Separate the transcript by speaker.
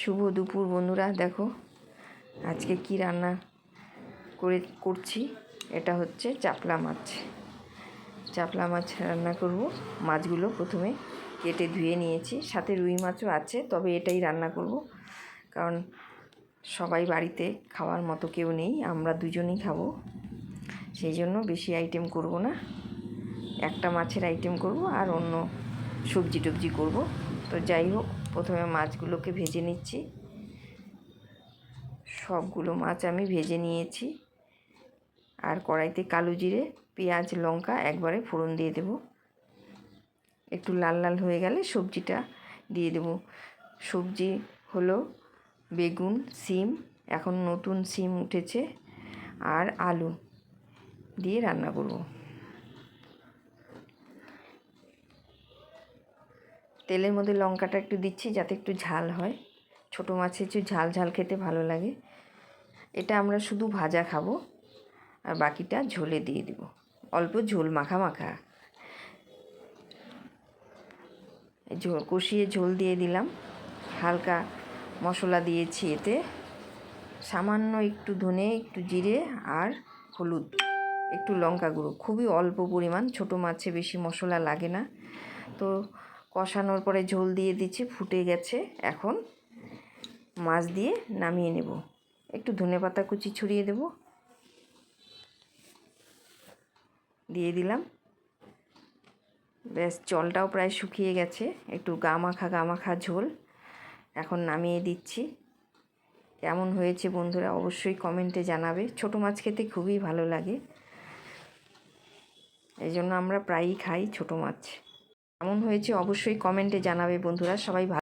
Speaker 1: শুভ দুপুর বন্ধুরা, দেখো আজকে কি রান্না করে, করছি, এটা হচ্ছে চাপলা মাছ। চাপলা মাছ রান্না করব, মাছগুলো প্রথমে কেটে ধুয়ে নিয়েছি, সাথে রুই মাছও আছে, তবে এটাই রান্না করব, কারণ সবাই বাড়িতে খাওয়ার মতো কেউ নেই, আমরা দুজনেই খাব, সেই জন্য বেশি আইটেম করব না। একটা মাছের আইটেম করব আর অন্য সবজি টবজি করব, তো যাই হোক। প্রথমে মাছগুলোকে ভেজে নিচ্ছি। সবগুলো মাছ আমি ভেজে নিয়েছি। আর কড়াইতে কালো জিরে, পেঁয়াজ, লঙ্কা একবারে ফোড়ন দিয়ে দেব। একটু লাল লাল হয়ে গেলে সবজিটা দিয়ে দেব। সবজি হলো বেগুন, সিম, এখন নতুন সিম উঠেছে। আর আলু দিয়ে রান্না করব। তেলের মধ্যে লঙ্কাটা একটু দিচ্ছি যাতে একটু ঝাল হয়। ছোটো মাছে একটু ঝাল ঝাল খেতে ভালো লাগে। এটা আমরা শুধু ভাজা খাব আর বাকিটা ঝোলে দিয়ে দেব। অল্প ঝোল মাখা মাখা। ঝোল, কষিয়ে ঝোল দিয়ে দিলাম। হালকা মশলা দিয়েছি এতে। সামান্য একটু ধনে, একটু জিরে আর হলুদ। একটু লঙ্কা গুঁড়ো। খুবই অল্প পরিমাণ, ছোটো মাছে বেশি মশলা লাগে না। তো কষানোর পরে ঝোল দিয়ে দিচ্ছি, ফুটে গেছে। এখন মাছ দিয়ে নামিয়ে নেব। একটু ধনে পাতা কুচি ছড়িয়ে দেব। দিয়ে দিলাম। ব্যাস, জলটাও প্রায় শুকিয়ে গেছে। একটু গা মাখা গা মাখা ঝোল। এখন নামিয়ে দিচ্ছি। কেমন হয়েছে বন্ধুরা অবশ্যই কমেন্টে জানাবে। ছোটো মাছ খেতে খুবই ভালো লাগে। এই জন্য আমরা প্রায়ই খাই ছোটো মাছ। কেমন হয়েছে অবশ্যই কমেন্টে জানাবে বন্ধুরা সবাই ভালো